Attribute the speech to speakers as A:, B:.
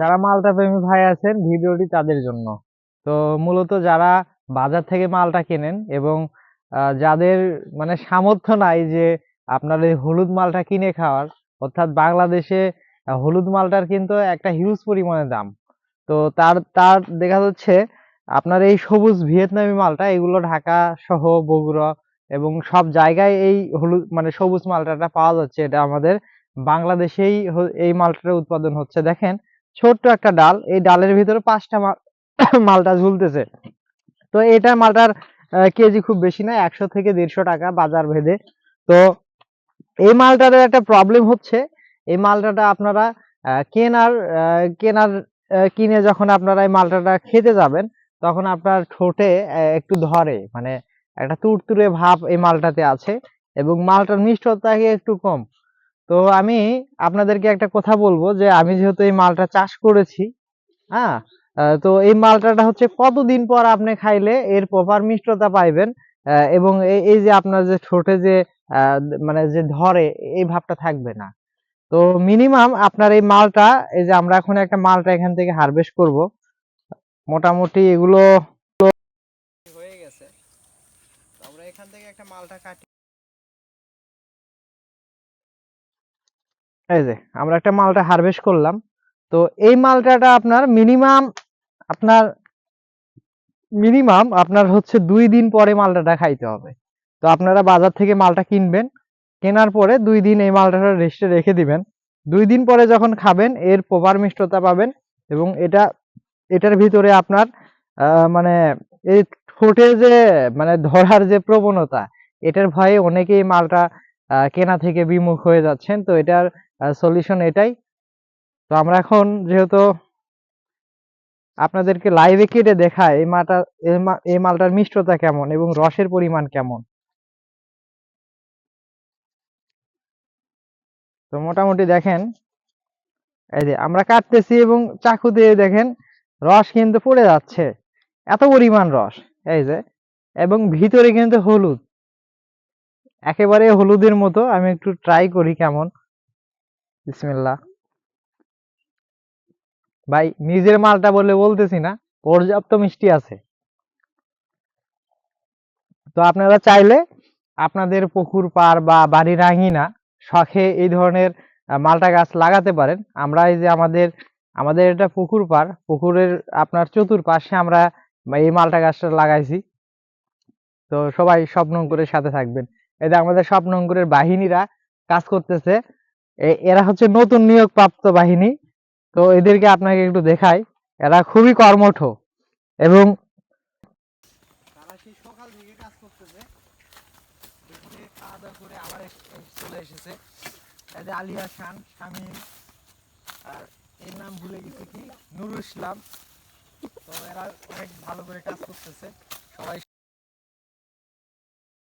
A: যারা মালটা প্রেমী ভাই আছেন, ভিডিওটি তাদের জন্য। তো মূলত যারা বাজার থেকে মালটা কেনেন এবং যাদের মানে সামর্থ্য নাই যে আপনার এই হলুদ মালটা কিনে খাওয়ার, অর্থাৎ বাংলাদেশে হলুদ মালটার কিন্তু একটা হিউজ পরিমাণে দাম। তো তার তার দেখা যাচ্ছে, আপনার এই সবুজ ভিয়েতনামি মালটা, এগুলো ঢাকা সহ, বগুড়া এবং সব জায়গায় এই হলুদ মানে সবুজ মালটাটা পাওয়া যাচ্ছে। এটা আমাদের বাংলাদেশেই এই মালটার উৎপাদন হচ্ছে। দেখেন ছোট্ট একটা ডাল। এই ডালের ভিতরে পাঁচটা মাল মালটা ঝুলতেছে। তো এটা মালটার কেজি খুব বেশি না, একশো থেকে দেড়শো টাকা বাজার ভেদে। তো এই মালটার একটা প্রবলেম হচ্ছে। এই মালটাটা আপনারা কেনার কেনার কিনে যখন আপনারা এই মালটাটা খেতে যাবেন, তখন আপনার ঠোঁটে একটু ধরে। মানে একটা তুরতুরে ভাব এই মালটাতে আছে এবং মালটার মিষ্টতা একটু কম। তো আমি আপনাদেরকে একটা কথা বলব যে আমি যেহেতু এই মালটা চাষ করেছি হ্যাঁ তো এই মালটাটা হচ্ছে কতদিন পর আপনি খাইলে এর প্রপার মিষ্টতা পাইবেন এবং এই যে আপনার যে ঠোঁটে যে মানে যে ধরে, এই ভাবটা থাকবে না। তো মিনিমাম আপনার এই মালটা, এই যে আমরা এখন একটা মালটা এখান থেকে হারভেস্ট করব, মোটামুটি এগুলো হয়ে গেছে। আমরা এখান থেকে একটা মালটা কাটি এই যে, আমরা একটা মালটা হারভেস্ট করলাম। তো এই মালটাটা আপনার মিনিমাম আপনার মিনিমাম আপনার হচ্ছে দুই দিন পরে মালটাটা খাইতে হবে। তো আপনারা বাজার থেকে মালটা কিনবেন, কেনার পরে দুই দিন এই মালটাটা রেস্টে রেখে দিবেন। দুই দিন পরে যখন খাবেন, এর প্রপার মিষ্টতা পাবেন এবং এটা, এটার ভিতরে আপনার মানে এই ঠোঁটে যে মানে ধরার যে প্রবণতা, এটার ভয়ে অনেকেই মালটা কেনা থেকে বিমুখ হয়ে যাচ্ছেন, তো এটার সলিউশন এটাই। তো আমরা এখন যেহেতু আপনাদেরকে লাইভে কেটে দেখায় এই মালটা এই মা- এই মালটার মিষ্টতা কেমন এবং রসের পরিমাণ কেমন? তো মোটামুটি দেখেন, এই যে আমরা কাটতেছি এবং চাকু দিয়ে দেখেন রস কিন্তু পড়ে যাচ্ছে। এত পরিমাণ রস, এই যে, এবং ভিতরে কিন্তু হলুদ। একেবারে হলুদের মতো, আমি একটু ট্রাই করি কেমন। বিসমিল্লাহ। ভাই, নিজের মালটা বলে বলতেছি না, পর্যাপ্ত মিষ্টি আছে। তো আপনারা চাইলে আপনাদের পুকুর পার বা বাড়ির আঙিনা শখে এই ধরনের মালটা গাছ লাগাতে পারেন। আমরা এই যে আমাদের আমাদের এটা পুকুর পার পুকুরের আপনার চতুর্পাশে আমরা এই মালটা গাছটা লাগাইছি। তো সবাই স্বপ্ন করে সাথে থাকবেন। যে আমাদের স্বপ্নঙ্কুরের বাহিনীরা কাজ করতেছে এরা হচ্ছে নতুন নিয়োগ প্রাপ্ত বাহিনী। তো এদেরকে আপনাকে একটু দেখাই, এরা খুবই কর্মঠ এবং নুরুল করে সবাই